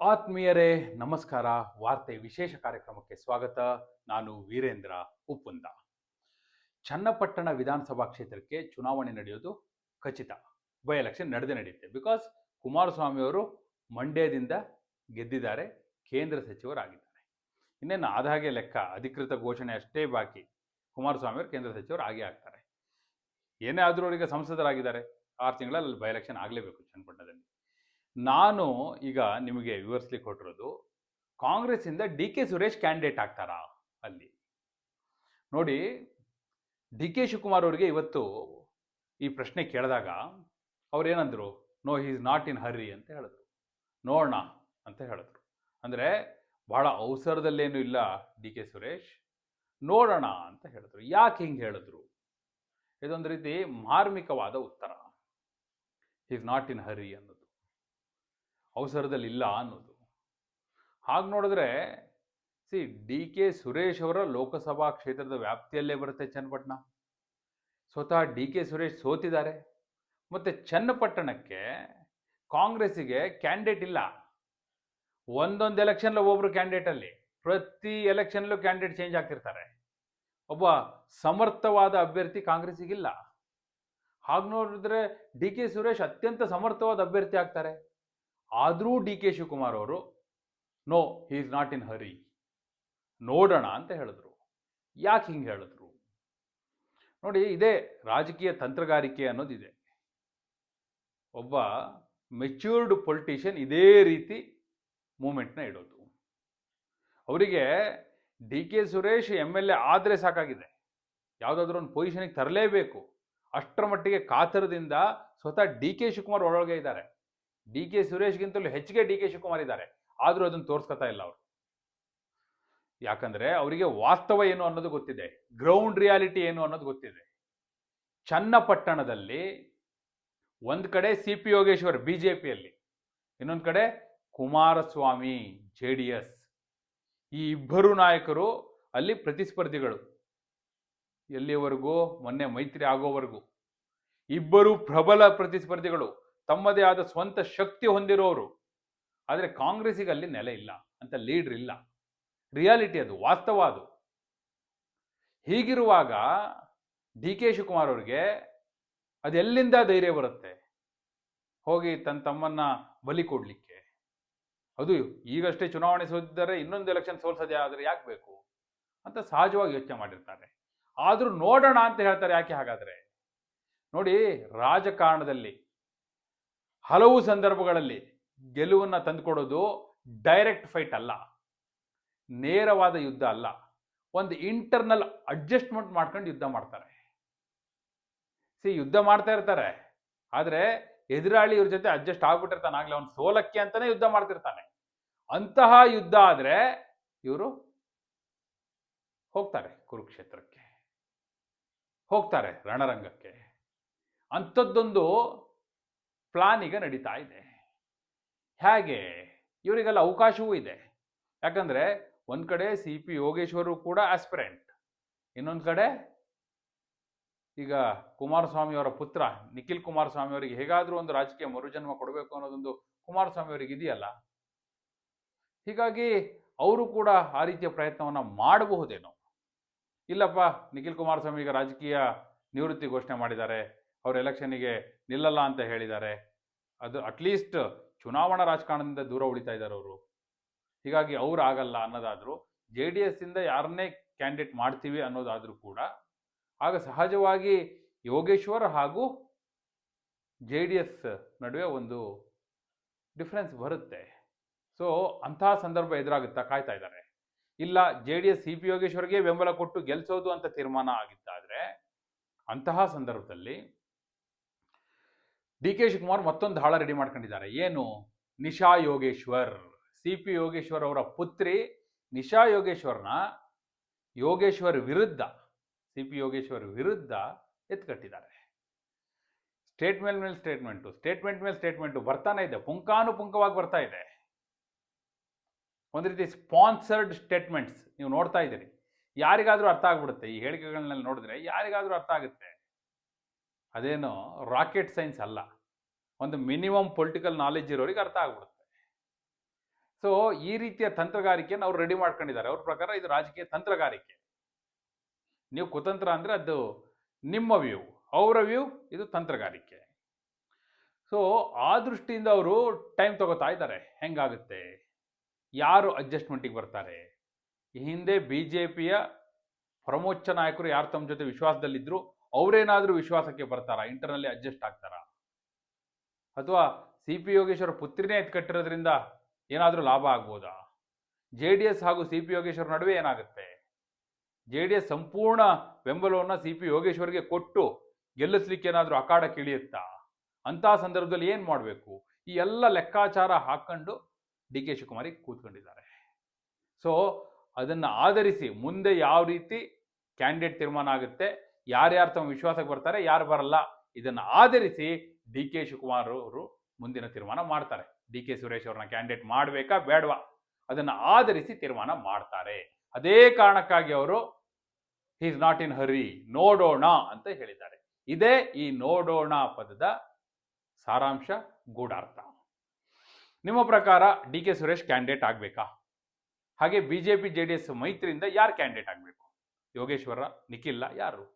ಆತ್ಮೀಯರೇ, ನಮಸ್ಕಾರ. ವಾರ್ತೆ ವಿಶೇಷ ಕಾರ್ಯಕ್ರಮಕ್ಕೆ ಸ್ವಾಗತ. ನಾನು ವೀರೇಂದ್ರ ಉಪ್ಪುಂದ. ಚನ್ನಪಟ್ಟಣ ವಿಧಾನಸಭಾ ಕ್ಷೇತ್ರಕ್ಕೆ ಚುನಾವಣೆ ನಡೆಯೋದು ಖಚಿತ. ಬೈ ಎಲೆಕ್ಷನ್ ನಡೆದೇ ನಡೆಯುತ್ತೆ. ಬಿಕಾಸ್ ಕುಮಾರಸ್ವಾಮಿ ಅವರು ಮಂಡ್ಯದಿಂದ ಗೆದ್ದಿದ್ದಾರೆ. ಕೇಂದ್ರ ಸಚಿವರಾಗಿದ್ದಾರೆ. ಇನ್ನೇನು ಆದಾಗೆ ಲೆಕ್ಕ, ಅಧಿಕೃತ ಘೋಷಣೆ ಅಷ್ಟೇ ಬಾಕಿ. ಕುಮಾರಸ್ವಾಮಿ ಅವರು ಕೇಂದ್ರ ಸಚಿವರು ಆಗೇ ಆಗ್ತಾರೆ. ಏನೇ ಆದರೂ ಅವರಿಗೆ ಸಂಸದರಾಗಿದ್ದಾರೆ. ಆರು ತಿಂಗಳಲ್ಲಿ ಬೈ ಎಲೆಕ್ಷನ್ ಆಗಲೇಬೇಕು ಚನ್ನಪಟ್ಟಣದಲ್ಲಿ. ನಾನು ಈಗ ನಿಮಗೆ ವಿವರಿಸ್ಲಿಕ್ಕೆ ಕೊಟ್ಟಿರೋದು ಕಾಂಗ್ರೆಸ್ಸಿಂದ ಡಿ ಕೆ ಸುರೇಶ್ ಕ್ಯಾಂಡಿಡೇಟ್ ಆಗ್ತಾರಾ ಅಲ್ಲಿ? ನೋಡಿ, ಡಿ ಕೆ ಶಿವಕುಮಾರ್ ಅವರಿಗೆ ಇವತ್ತು ಈ ಪ್ರಶ್ನೆ ಕೇಳಿದಾಗ ಅವ್ರು ಏನಂದ್ರು? No is not in hurry ಅಂತ ಹೇಳಿದ್ರು. ನೋಡೋಣ ಅಂತ ಹೇಳಿದ್ರು. ಅಂದರೆ, ಬಹಳ ಅವಸರದಲ್ಲೇನೂ ಇಲ್ಲ ಡಿ ಕೆ ಸುರೇಶ್. ನೋಡೋಣ ಅಂತ ಹೇಳಿದ್ರು. ಯಾಕೆ ಹಿಂಗೆ ಹೇಳಿದ್ರು? ಇದೊಂದು ರೀತಿ ಮಾರ್ಮಿಕವಾದ ಉತ್ತರ. ಈಸ್ ನಾಟ್ ಇನ್ ಹರಿ ಅನ್ನೋದು. ಅವಸರದಲ್ಲಿ ಇಲ್ಲ ಅನ್ನೋದು. ಹಾಗೆ ನೋಡಿದ್ರೆ, ಸಿ ಡಿ ಕೆ ಸುರೇಶ್ ಅವರ ಲೋಕಸಭಾ ಕ್ಷೇತ್ರದ ವ್ಯಾಪ್ತಿಯಲ್ಲೇ ಬರುತ್ತೆ ಚನ್ನಪಟ್ಟಣ. ಸ್ವತಃ ಡಿ ಕೆ ಸುರೇಶ್ ಸೋತಿದ್ದಾರೆ. ಮತ್ತು ಚನ್ನಪಟ್ಟಣಕ್ಕೆ ಕಾಂಗ್ರೆಸ್ಸಿಗೆ ಕ್ಯಾಂಡಿಡೇಟ್ ಇಲ್ಲ. ಒಂದೊಂದು ಎಲೆಕ್ಷನ್ಲ ಒಬ್ಬರು ಕ್ಯಾಂಡಿಡೇಟಲ್ಲಿ ಪ್ರತಿ ಎಲೆಕ್ಷನ್ಲೂ ಕ್ಯಾಂಡಿಡೇಟ್ ಚೇಂಜ್ ಆಗ್ತಿರ್ತಾರೆ. ಒಬ್ಬ ಸಮರ್ಥವಾದ ಅಭ್ಯರ್ಥಿ ಕಾಂಗ್ರೆಸ್ಸಿಗಿಲ್ಲ. ಹಾಗೆ ನೋಡಿದ್ರೆ ಡಿ ಕೆ ಸುರೇಶ್ ಅತ್ಯಂತ ಸಮರ್ಥವಾದ ಅಭ್ಯರ್ಥಿ ಆಗ್ತಾರೆ. ಆದರೂ ಡಿ ಕೆ ಶಿವಕುಮಾರ್ ಅವರು, no he is not in hurry ನೋಡೋಣ ಅಂತ ಹೇಳಿದ್ರು. ಯಾಕೆ ಹಿಂಗೆ ಹೇಳಿದ್ರು? ನೋಡಿ, ಇದೇ ರಾಜಕೀಯ ತಂತ್ರಗಾರಿಕೆ ಅನ್ನೋದಿದೆ. ಒಬ್ಬ ಮೆಚ್ಯೂರ್ಡ್ ಪೊಲಿಟಿಷಿಯನ್ ಇದೇ ರೀತಿ ಮೂಮೆಂಟ್ನ ಇಡೋದು. ಅವರಿಗೆ D K Suresh M L A ಆದರೆ ಸಾಕಾಗಿದೆ. ಯಾವುದಾದ್ರೂ ಒಂದು ಪೊಸಿಷನಿಗೆ ತರಲೇಬೇಕು. ಅಷ್ಟರ ಮಟ್ಟಿಗೆ ಕಾತರದಿಂದ ಸ್ವತಃ ಡಿ ಕೆ ಶಿವಕುಮಾರ್ ಒಳಗೆ ಇದ್ದಾರೆ. ಡಿ ಕೆ ಸುರೇಶ್ಗಿಂತಲೂ ಹೆಚ್ಚಿಗೆ ಡಿ ಕೆ ಶಿವಕುಮಾರ್ ಇದ್ದಾರೆ. ಆದರೂ ಅದನ್ನು ತೋರಿಸ್ಕೊತಾ ಇಲ್ಲ ಅವರು. ಯಾಕಂದ್ರೆ ಅವರಿಗೆ ವಾಸ್ತವ ಏನು ಅನ್ನೋದು ಗೊತ್ತಿದೆ. ಗ್ರೌಂಡ್ ರಿಯಾಲಿಟಿ ಏನು ಅನ್ನೋದು ಗೊತ್ತಿದೆ. ಚನ್ನಪಟ್ಟಣದಲ್ಲಿ ಒಂದು ಕಡೆ C P Yogeshwar B J ಪಿಯಲ್ಲಿ ಇನ್ನೊಂದು ಕಡೆ ಕುಮಾರಸ್ವಾಮಿ, ಜೆ ಡಿ ಎಸ್ ಈ ಇಬ್ಬರು ನಾಯಕರು ಅಲ್ಲಿ ಪ್ರತಿಸ್ಪರ್ಧಿಗಳು. ಎಲ್ಲಿವರೆಗೂ? ಮೊನ್ನೆ ಮೈತ್ರಿ ಆಗೋವರೆಗೂ. ಇಬ್ಬರು ಪ್ರಬಲ ಪ್ರತಿಸ್ಪರ್ಧಿಗಳು. ತಮ್ಮದೇ ಆದ ಸ್ವಂತ ಶಕ್ತಿ ಹೊಂದಿರೋರು. ಆದರೆ ಕಾಂಗ್ರೆಸ್ಸಿಗೆ ಅಲ್ಲಿ ನೆಲೆ ಇಲ್ಲ ಅಂತ ಲೀಡ್ರ್ ಇಲ್ಲ. ರಿಯಾಲಿಟಿ ಅದು, ವಾಸ್ತವ ಅದು. ಹೀಗಿರುವಾಗ ಡಿ ಕೆ ಶಿವಕುಮಾರ್ ಅವ್ರಿಗೆ ಅದೆಲ್ಲಿಂದ ಧೈರ್ಯ ಬರುತ್ತೆ? ಹೋಗಿ ತನ್ನ ತಮ್ಮನ್ನ ಬಲಿ ಕೊಡಲಿಕ್ಕೆ. ಅದು ಈಗಷ್ಟೇ ಚುನಾವಣೆ ಸೋತಿದ್ದಾರೆ ಇನ್ನೊಂದು ಎಲೆಕ್ಷನ್ ಸೋಲ್ಸೋದೇ ಆದರೆ ಯಾಕೆ ಬೇಕು? ಅಂತ ಸಹಜವಾಗಿ ಯೋಚನೆ ಮಾಡಿರ್ತಾರೆ. ಆದರೂ ನೋಡೋಣ ಅಂತ ಹೇಳ್ತಾರೆ ಯಾಕೆ ಹಾಗಾದ್ರೆ? ನೋಡಿ ರಾಜಕಾರಣದಲ್ಲಿ ಹಲವು ಸಂದರ್ಭಗಳಲ್ಲಿ ಗೆಲುವನ್ನು ತಂದುಕೊಡೋದು ಡೈರೆಕ್ಟ್ ಫೈಟ್ ಅಲ್ಲ. ನೇರವಾದ ಯುದ್ಧ ಅಲ್ಲ. ಒಂದು ಇಂಟರ್ನಲ್ ಅಡ್ಜಸ್ಟ್ಮೆಂಟ್ ಮಾಡ್ಕೊಂಡು ಯುದ್ಧ ಮಾಡ್ತಾರೆ. ಸಿ ಯುದ್ಧ ಮಾಡ್ತಾ ಇರ್ತಾರೆ. ಆದರೆ ಎದುರಾಳಿ ಇವ್ರ ಜೊತೆ ಅಡ್ಜಸ್ಟ್ ಆಗ್ಬಿಟ್ಟಿರ್ತಾನೆ. ಆಗ್ಲೇ ಅವ್ನು ಸೋಲಕ್ಕೆ ಅಂತಲೇ ಯುದ್ಧ ಮಾಡ್ತಿರ್ತಾನೆ. ಅಂತಹ ಯುದ್ಧ ಆದರೆ ಇವರು ಹೋಗ್ತಾರೆ ಕುರುಕ್ಷೇತ್ರಕ್ಕೆ. ಹೋಗ್ತಾರೆ ರಣರಂಗಕ್ಕೆ. ಅಂಥದ್ದೊಂದು ಪ್ಲಾನ್ ಈಗ ನಡೀತಾ ಇದೆ. ಹೇಗೆ? ಇವರಿಗೆಲ್ಲ ಅವಕಾಶವೂ ಇದೆ. ಯಾಕಂದ್ರೆ ಒಂದ್ ಕಡೆ ಸಿ ಪಿ ಯೋಗೇಶ್ವರು ಕೂಡ ಆಸ್ಪಿರೆಂಟ್ ಇನ್ನೊಂದು ಕಡೆ ಈಗ ಕುಮಾರಸ್ವಾಮಿ ಅವರ ಪುತ್ರ, ನಿಖಿಲ್ ಕುಮಾರಸ್ವಾಮಿ ಅವರಿಗೆ ಹೇಗಾದ್ರೂ ಒಂದು ರಾಜಕೀಯ ಮರುಜನ್ಮ ಕೊಡಬೇಕು ಅನ್ನೋದೊಂದು ಕುಮಾರಸ್ವಾಮಿ ಅವರಿಗೆ ಇದೆಯಲ್ಲ? ಹೀಗಾಗಿ ಅವರು ಕೂಡ ಆ ರೀತಿಯ ಪ್ರಯತ್ನವನ್ನ ಮಾಡಬಹುದೇನೋ? ಇಲ್ಲಪ್ಪ, ನಿಖಿಲ್ ಕುಮಾರಸ್ವಾಮಿ ಈಗ ರಾಜಕೀಯ ನಿವೃತ್ತಿ ಘೋಷಣೆ ಮಾಡಿದ್ದಾರೆ. ಅವರು ಎಲೆಕ್ಷನ್ನಿಗೆ ನಿಲ್ಲಲ್ಲ ಅಂತ ಹೇಳಿದ್ದಾರೆ. ಅದು ಅಟ್ಲೀಸ್ಟ್ ಚುನಾವಣಾ ರಾಜಕಾರಣದಿಂದ ದೂರ ಉಳಿತಾ ಇದ್ದಾರೆ ಅವರು. ಹೀಗಾಗಿ ಅವ್ರು ಆಗಲ್ಲ ಅನ್ನೋದಾದ್ರು ಜೆ ಡಿ ಎಸ್ ಇಂದ ಯಾರನ್ನೇ ಕ್ಯಾಂಡಿಡೇಟ್ ಮಾಡ್ತೀವಿ ಅನ್ನೋದಾದ್ರೂ ಕೂಡ, ಆಗ ಸಹಜವಾಗಿ ಯೋಗೇಶ್ವರ್ ಹಾಗೂ ಜೆ ಡಿ ಎಸ್ ನಡುವೆ ಒಂದು ಡಿಫ್ರೆನ್ಸ್ ಬರುತ್ತೆ. ಸೊ ಅಂತಹ ಸಂದರ್ಭ ಎದುರಾಗುತ್ತಾ ಕಾಯ್ತಾ ಇದ್ದಾರೆ. ಇಲ್ಲ J D S C P ಯೋಗೇಶ್ವರ್ಗೆ ಬೆಂಬಲ ಕೊಟ್ಟು ಗೆಲ್ಸೋದು ಅಂತ ತೀರ್ಮಾನ ಆಗಿದ್ದಾದರೆ, ಅಂತಹ ಸಂದರ್ಭದಲ್ಲಿ ಡಿ ಕೆ ಶಿವಕುಮಾರ್ ಮತ್ತೊಂದು ಹಾಳ ರೆಡಿ ಮಾಡ್ಕೊಂಡಿದ್ದಾರೆ. ಏನು? ನಿಶಾ ಯೋಗೇಶ್ವರ್. ಸಿ ಪಿ ಯೋಗೇಶ್ವರ್ ಅವರ ಪುತ್ರಿ ನಿಶಾ ಯೋಗೇಶ್ವರ್ನ ಯೋಗೇಶ್ವರ್ ವಿರುದ್ಧ, ಸಿ ಪಿ ಯೋಗೇಶ್ವರ್ ವಿರುದ್ಧ ಎತ್ಕಟ್ಟಿದ್ದಾರೆ. ಸ್ಟೇಟ್ಮೆಂಟ್ ಮೇಲೆ ಸ್ಟೇಟ್ಮೆಂಟು, ಸ್ಟೇಟ್ಮೆಂಟ್ ಮೇಲೆ ಸ್ಟೇಟ್ಮೆಂಟು ಬರ್ತಾನೆ ಇದೆ. ಪುಂಕಾನುಪುಂಕವಾಗಿ ಬರ್ತಾ ಇದೆ. ಒಂದು ರೀತಿ ಸ್ಪಾನ್ಸರ್ಡ್ ಸ್ಟೇಟ್ಮೆಂಟ್ಸ್ ನೀವು ನೋಡ್ತಾ ಇದ್ದೀರಿ. ಯಾರಿಗಾದರೂ ಅರ್ಥ ಆಗ್ಬಿಡುತ್ತೆ. ಈ ಹೇಳಿಕೆಗಳನ್ನೆಲ್ಲ ನೋಡಿದ್ರೆ ಯಾರಿಗಾದರೂ ಅರ್ಥ ಆಗುತ್ತೆ. ಅದೇನು ರಾಕೆಟ್ ಸೈನ್ಸ್ ಅಲ್ಲ. ಒಂದು ಮಿನಿಮಮ್ ಪೊಲಿಟಿಕಲ್ ನಾಲೆಜ್ ಇರೋರಿಗೆ ಅರ್ಥ ಆಗ್ಬಿಡುತ್ತೆ. ಸೊ, ಈ ರೀತಿಯ ತಂತ್ರಗಾರಿಕೆಯನ್ನು ಅವ್ರು ರೆಡಿ ಮಾಡ್ಕೊಂಡಿದ್ದಾರೆ. ಅವ್ರ ಪ್ರಕಾರ ಇದು ರಾಜಕೀಯ ತಂತ್ರಗಾರಿಕೆ. ನೀವು ಕುತಂತ್ರ ಅಂದರೆ ಅದು ನಿಮ್ಮ ವ್ಯೂ, ಅವರ ವ್ಯೂ ಇದು ತಂತ್ರಗಾರಿಕೆ. ಸೊ, ಆ ದೃಷ್ಟಿಯಿಂದ ಅವರು ಟೈಮ್ ತಗೋತಾ ಇದ್ದಾರೆ. ಹೆಂಗಾಗುತ್ತೆ? ಯಾರು ಅಡ್ಜಸ್ಟ್ಮೆಂಟಿಗೆ ಬರ್ತಾರೆ? ಈ ಹಿಂದೆ ಬಿ ಜೆ ಪಿಯ ಪ್ರಮೋಚ್ಚ ನಾಯಕರು ಯಾರು ತಮ್ಮ ಜೊತೆ ವಿಶ್ವಾಸದಲ್ಲಿದ್ರು? ಅವರೇನಾದರೂ ವಿಶ್ವಾಸಕ್ಕೆ ಬರ್ತಾರಾ? ಇಂಟರ್ನಲ್ಲಿ ಅಡ್ಜಸ್ಟ್ ಆಗ್ತಾರಾ? ಅಥವಾ ಸಿ ಪಿ ಯೋಗೇಶ್ವರ ಪುತ್ರಿನೇ ಎತ್ಕಟ್ಟಿರೋದ್ರಿಂದ ಏನಾದರೂ ಲಾಭ ಆಗ್ಬೋದಾ? ಜೆ ಡಿ ಎಸ್ ಹಾಗೂ ಸಿ ಪಿ ಯೋಗೇಶ್ವರ ನಡುವೆ ಏನಾಗುತ್ತೆ? ಜೆ ಡಿ ಎಸ್ ಸಂಪೂರ್ಣ ಬೆಂಬಲವನ್ನು ಸಿ ಪಿ ಯೋಗೇಶ್ವರ್ಗೆ ಕೊಟ್ಟು ಗೆಲ್ಲಿಸ್ಲಿಕ್ಕೆ ಏನಾದರೂ ಅಖಾಡ ಕಿಳಿಯುತ್ತಾ? ಅಂತಹ ಸಂದರ್ಭದಲ್ಲಿ ಏನು ಮಾಡಬೇಕು? ಈ ಎಲ್ಲ ಲೆಕ್ಕಾಚಾರ ಹಾಕೊಂಡು ಡಿ ಕೆ ಶಿವಕುಮಾರಿ ಕೂತ್ಕೊಂಡಿದ್ದಾರೆ. ಸೊ ಅದನ್ನು ಆಧರಿಸಿ ಮುಂದೆ ಯಾವ ರೀತಿ ಕ್ಯಾಂಡಿಡೇಟ್ ತೀರ್ಮಾನ ಆಗುತ್ತೆ? ಯಾರ್ಯಾರು ತಮ್ಮ ವಿಶ್ವಾಸಕ್ಕೆ ಬರ್ತಾರೆ, ಯಾರು ಬರಲ್ಲ, ಇದನ್ನು ಆಧರಿಸಿ ಡಿ ಕೆ ಶಿವಕುಮಾರ್ ಅವರು ಮುಂದಿನ ತೀರ್ಮಾನ ಮಾಡ್ತಾರೆ. ಡಿ ಕೆ ಸುರೇಶ್ ಅವ್ರನ್ನ ಕ್ಯಾಂಡಿಡೇಟ್ ಮಾಡಬೇಕಾ ಬೇಡವಾ? ಅದನ್ನು ಆಧರಿಸಿ ತೀರ್ಮಾನ ಮಾಡ್ತಾರೆ. ಅದೇ ಕಾರಣಕ್ಕಾಗಿ ಅವರು ಈಸ್ ನಾಟ್ ಇನ್ ಹರಿ ನೋಡೋಣ ಅಂತ ಹೇಳಿದ್ದಾರೆ. ಇದೇ ಈ ನೋಡೋಣ ಪದದ ಸಾರಾಂಶ ಗೂಢಾರ್ಥ. ನಿಮ್ಮ ಪ್ರಕಾರ ಡಿ ಕೆ ಸುರೇಶ್ ಕ್ಯಾಂಡಿಡೇಟ್ ಆಗಬೇಕಾ? ಹಾಗೆ B J P, J D S ಮೈತ್ರಿಯಿಂದ ಯಾರು ಕ್ಯಾಂಡಿಡೇಟ್ ಆಗಬೇಕು? ಯೋಗೇಶ್ವರ ನಿಖಿಲ್ಲ ಯಾರು?